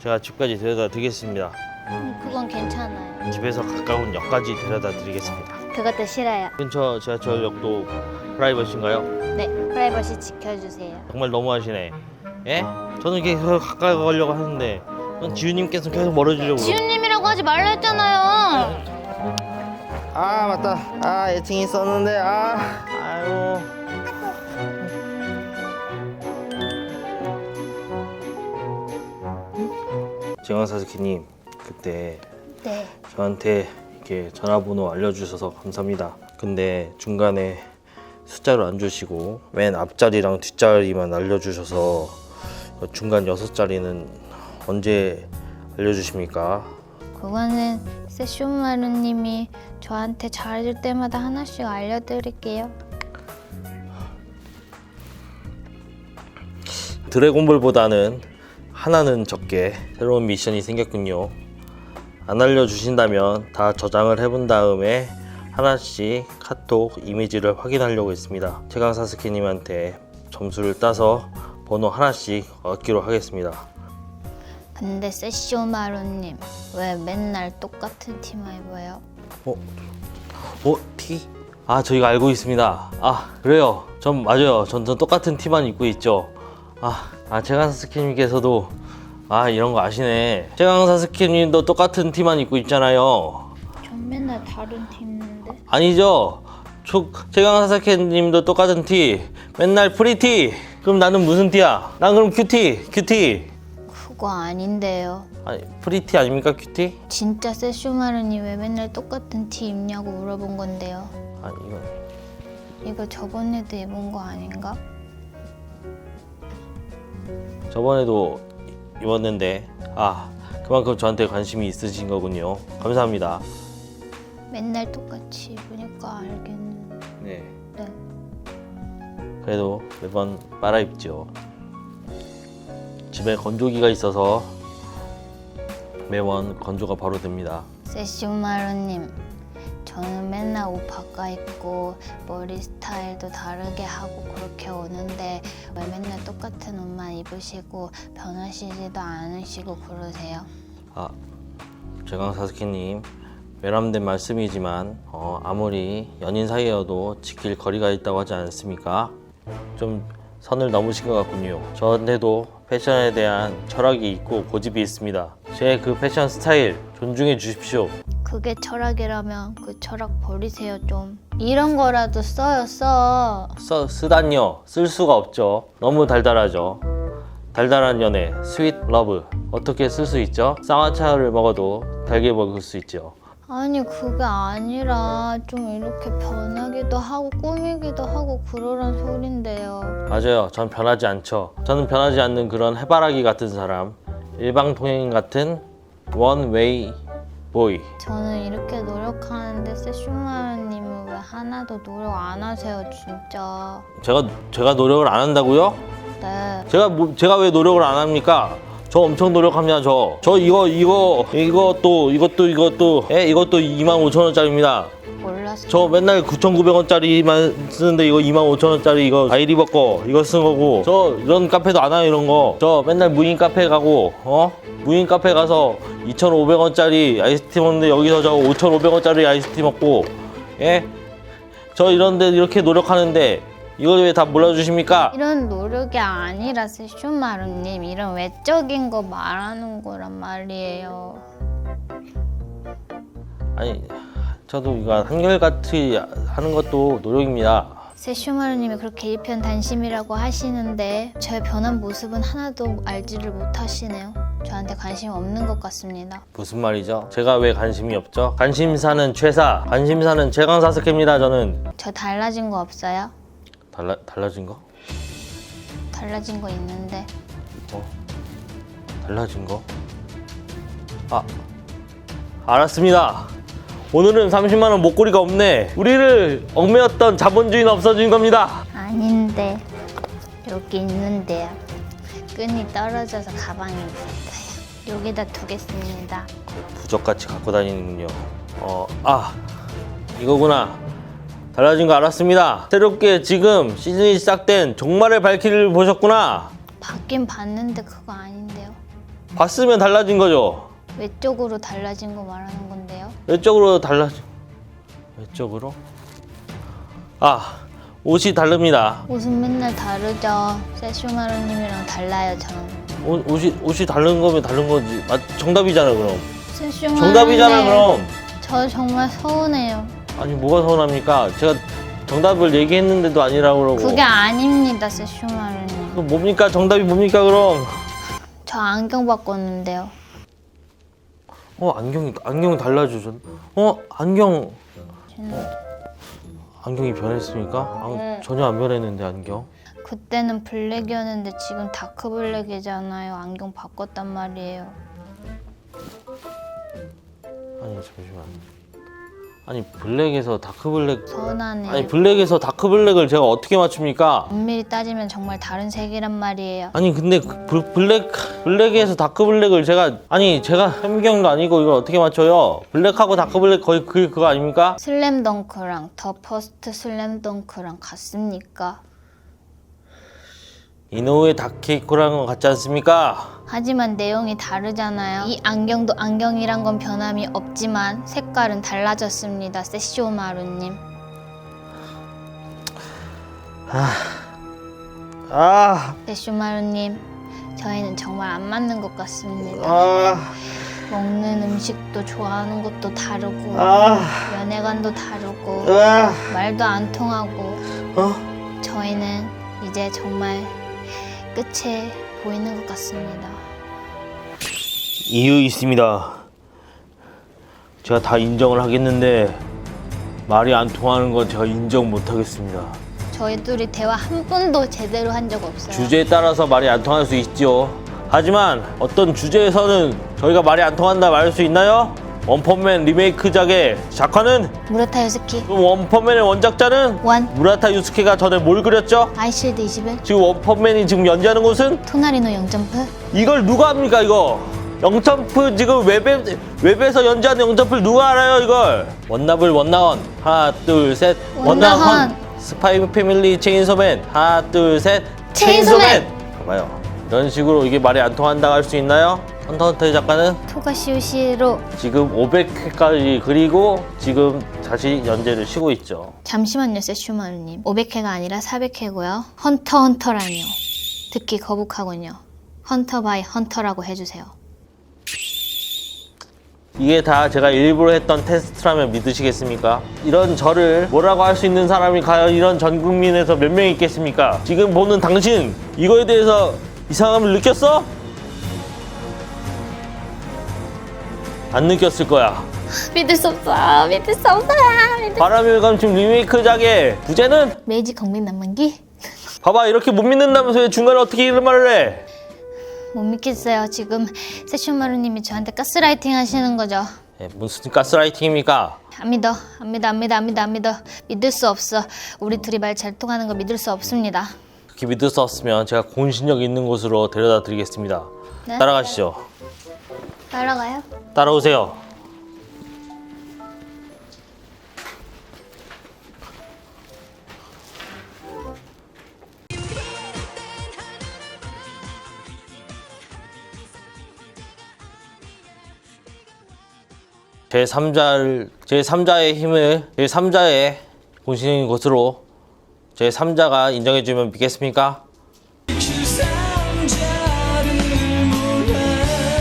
제가 집까지 데려다 드리겠습니다. 음, 그건 괜찮아요. 집에서 가까운 역까지 데려다 드리겠습니다. 그것도 싫어요. 근처 지하철역도 프라이버시인가요? 네, 프라이버시 지켜주세요. 정말 너무하시네. 예? 저는 계속 가까이 가려고 하는데 그건 지우님께서 계속 멀어지려고. 그러고. 지훈님이라고 하지 말라 했잖아요. 아 맞다. 아 애칭 있었는데 아 아유. 정황사스키님 그때 네. 저한테 이렇게 전화번호 알려주셔서 감사합니다. 근데 중간에 숫자를 안 주시고 맨 앞자리랑 뒷자리만 알려주셔서 중간 여섯 자리는 언제 알려주십니까? 그거는 세쇼마루님이 저한테 잘해줄 때마다 하나씩 알려드릴게요. 드래곤볼보다는 하나는 적게 새로운 미션이 생겼군요. 안 알려주신다면 다 저장을 해본 다음에 하나씩 카톡 이미지를 확인하려고 했습니다. 최강 사스케님한테 점수를 따서 번호 하나씩 얻기로 하겠습니다. 근데 세쇼마루님 왜 맨날 똑같은 티만 입어요? 어? 어? 티? 아 저희가 알고 있습니다. 아 그래요. 전 맞아요. 전, 전 똑같은 티만 입고 있죠. 아, 아 최강 사스케님께서도 아 이런 거 아시네. 최강 사스케님도 똑같은 티만 입고 있잖아요. 전 맨날 다른 티 입는데. 아니죠. 초, 최강 사스케님도 똑같은 티. 맨날 프리티. 그럼 나는 무슨 티야? 난 그럼 큐티, 큐티. 그거 아닌데요. 아니 프리티 아닙니까 큐티? 진짜 세쇼마루님 왜 맨날 똑같은 티 입냐고 물어본 건데요. 아니 이건 이거 저번에도 입은 거 아닌가? 저번에도 입었는데 아 그만큼 저한테 관심이 있으신 거군요. 감사합니다. 맨날 똑같이 입으니까 알겠는데. 네. 네. 그래도 매번 빨아 입죠. 집에 건조기가 있어서 매번 건조가 바로 됩니다. 세쇼마루님, 저는 맨날 옷 바꿔 입고 머리 스타일도 다르게 하고 그렇게 오는데 왜 맨날 똑같은 옷만 입으시고 변하시지도 않으시고 그러세요? 아, 최강 사스케님 외람된 말씀이지만 어, 아무리 연인 사이여도 지킬 거리가 있다고 하지 않습니까? 좀 선을 넘으신 것 같군요. 저한테도 패션에 대한 철학이 있고 고집이 있습니다. 제 그 패션 스타일 존중해 주십시오. 그게 철학이라면 그 철학 버리세요 좀. 이런 거라도 써요 써. 써, 쓰단요 쓸 수가 없죠. 너무 달달하죠. 달달한 연애, 스윗 러브 어떻게 쓸 수 있죠? 쌍화차를 먹어도 달게 먹을 수 있죠. 아니 그게 아니라 좀 이렇게 변하기도 하고 꾸미기도 하고 그러란 소린데요. 맞아요. 전 변하지 않죠. 저는 변하지 않는 그런 해바라기 같은 사람, 일방통행 같은 원웨이 보이. 저는 이렇게 노력하는데 세슈마님은 왜 하나도 노력 안 하세요 진짜. 제가 제가 노력을 안 한다고요? 네. 제가 뭐, 제가 왜 노력을 안 합니까? 저 엄청 노력합니다. 저. 저 이거 이거 이것도 이것도 이것도 예, 이것도 2만 5천 원짜리입니다. 저 맨날 9,900원짜리만 쓰는데 이거 25,000원짜리 이거 아이리버 거 이거 쓴 거고. 저 이런 카페도 안 와요 이런 거 저 맨날 무인 카페 가고 어? 무인 카페 가서 2,500원짜리 아이스티 먹는데 여기서 저 5,500원짜리 아이스티 먹고 예 저 이런데 이렇게 노력하는데 이걸 왜 다 몰라주십니까? 이런 노력이 아니라 세슈마루님 이런 외적인 거 말하는 거란 말이에요. 아니 저도 이거 한결같이 하는 것도 노력입니다 세슈마루님이 그렇게 일편단심이라고 하시는데 저의 변한 모습은 하나도 알지를 못하시네요. 저한테 관심 없는 것 같습니다. 무슨 말이죠? 제가 왜 관심이 없죠? 관심사는 최사, 관심사는 최강 사스케입니다. 저는 저 달라진 거 없어요? 달라 달라진 거? 달라진 거 있는데 어? 달라진 거? 아, 알았습니다. 오늘은 30만 원 목걸이가 없네. 우리를 얽매였던 자본주의는 없어진 겁니다. 아닌데 여기 있는데요. 끈이 떨어져서 가방에 있었어요. 여기다 두겠습니다. 부적같이 갖고 다니는군요. 어, 아, 이거구나. 달라진 거 알았습니다. 새롭게 지금 시즌이 시작된 종말의 발길을 보셨구나. 받긴 봤는데 그거 아닌데요. 봤으면 달라진 거죠. 외적으로 달라진 거 말하는 건데 요. 외적으로 달라진 외적으로? 아 옷이 다릅니다. 옷은 맨날 다르죠. 세슈마루님이랑 달라요, 저는. 옷, 옷이 옷이 다른 거면 다른 거지. 맞, 정답이잖아 그럼. 세슈마루님. 정답이잖아 그럼. 저 정말 서운해요. 아니 뭐가 서운합니까? 제가 정답을 얘기했는데도 아니라고 그러고. 그게 아닙니다, 세슈마루님. 그럼 뭡니까? 정답이 뭡니까 그럼? 저 안경 바꿨는데요. 어 안경이 안경 달라지셨. 어 안경 저는 안경이 변했습니까? 아, 네. 전혀 안 변했는데 안경. 그때는 블랙이었는데 지금 다크 블랙이잖아요. 안경 바꿨단 말이에요. 아니 잠시만. 아니 블랙에서 다크 블랙. 서운하네. 아니 블랙에서 다크 블랙을 제가 어떻게 맞춥니까? 엄밀히 따지면 정말 다른 색이란 말이에요. 아니 근데 그 블- 블랙 블랙에서 다크 블랙을 제가 아니 제가 현미경도 아니고 이걸 어떻게 맞춰요? 블랙하고 다크 블랙 거의 그 그거 아닙니까? 슬램덩크랑 더 퍼스트 슬램덩크랑 같습니까? 이노우의 다케이코라는 거 같지 않습니까? 하지만 내용이 다르잖아요. 이 안경도 안경이란 건 변함이 없지만 색깔은 달라졌습니다. 세쇼마루님. 아, 세쇼마루님, 저희는 정말 안 맞는 것 같습니다. 아, 먹는 음식도 좋아하는 것도 다르고 아, 연애관도 다르고 아, 말도 안 통하고 어? 저희는 이제 정말 끝에 보이는 것 같습니다. 이유 있습니다. 제가 다 인정을 하겠는데 말이 안 통하는 건 제가 인정 못 하겠습니다. 저희 둘이 대화 한 번도 제대로 한 적 없어요. 주제에 따라서 말이 안 통할 수 있죠. 하지만 어떤 주제에서는 저희가 말이 안 통한다 말할 수 있나요? 원펀맨 리메이크작의 작화는 무라타 유스키 그럼 원펀맨의 원작자는 원 무라타 유스케가 전에 뭘 그렸죠? 아이실드 21 지금 원펀맨이 지금 연재하는 곳은 토나리노 영점프 이걸 누가 합니까 이거? 영점프 지금 웹에, 웹에서 연재하는 영점프를 누가 알아요 이걸? 원나블 원나원. 하나 둘셋. 원나헌. 스파이 패밀리 체인소맨. 하나 둘셋. 체인소맨. 봐봐요. 이런 식으로 이게 말이 안 통한다고 할수 있나요? 헌터헌터의 작가는? 토가시오시로. 지금 500회까지 그리고 지금 다시 연재를 쉬고 있죠. 잠시만요 세슈마루님. 500회가 아니라 400회고요. 헌터 헌터라니요. 듣기 거북하군요. 헌터 바이 헌터라고 해주세요 이게 다 제가 일부러 했던 테스트라면 믿으시겠습니까? 이런 저를 뭐라고 할 수 있는 사람이 과연 이런 전 국민에서 몇 명 있겠습니까? 지금 보는 당신 이거에 대해서 이상함을 느꼈어? 안 느꼈을 거야. 믿을 수 없어 믿을 수 없어 믿을... 바람의 감춤 리메이크작의 부제는 메이지 국민 남만기 봐봐 이렇게 못 믿는다면서 왜 중간에 어떻게 이런 말을 해? 못 믿겠어요 지금 세슈마루님이 저한테 가스라이팅 하시는 거죠 예, 무슨 가스라이팅입니까? 안 믿어 안 믿어 안 믿어 안 믿어 안 믿어 믿을 수 없어 우리 둘이 말 잘 통하는 거 믿을 수 없습니다 그렇게 믿을 수 없으면 제가 공신력 있는 곳으로 데려다 드리겠습니다. 네? 따라가시죠. 따라가요? 따라오세요. 제 3자를 제 3자의 힘을 제 3자의 공신인 것으로 제 3자가 인정해 주면 믿겠습니까?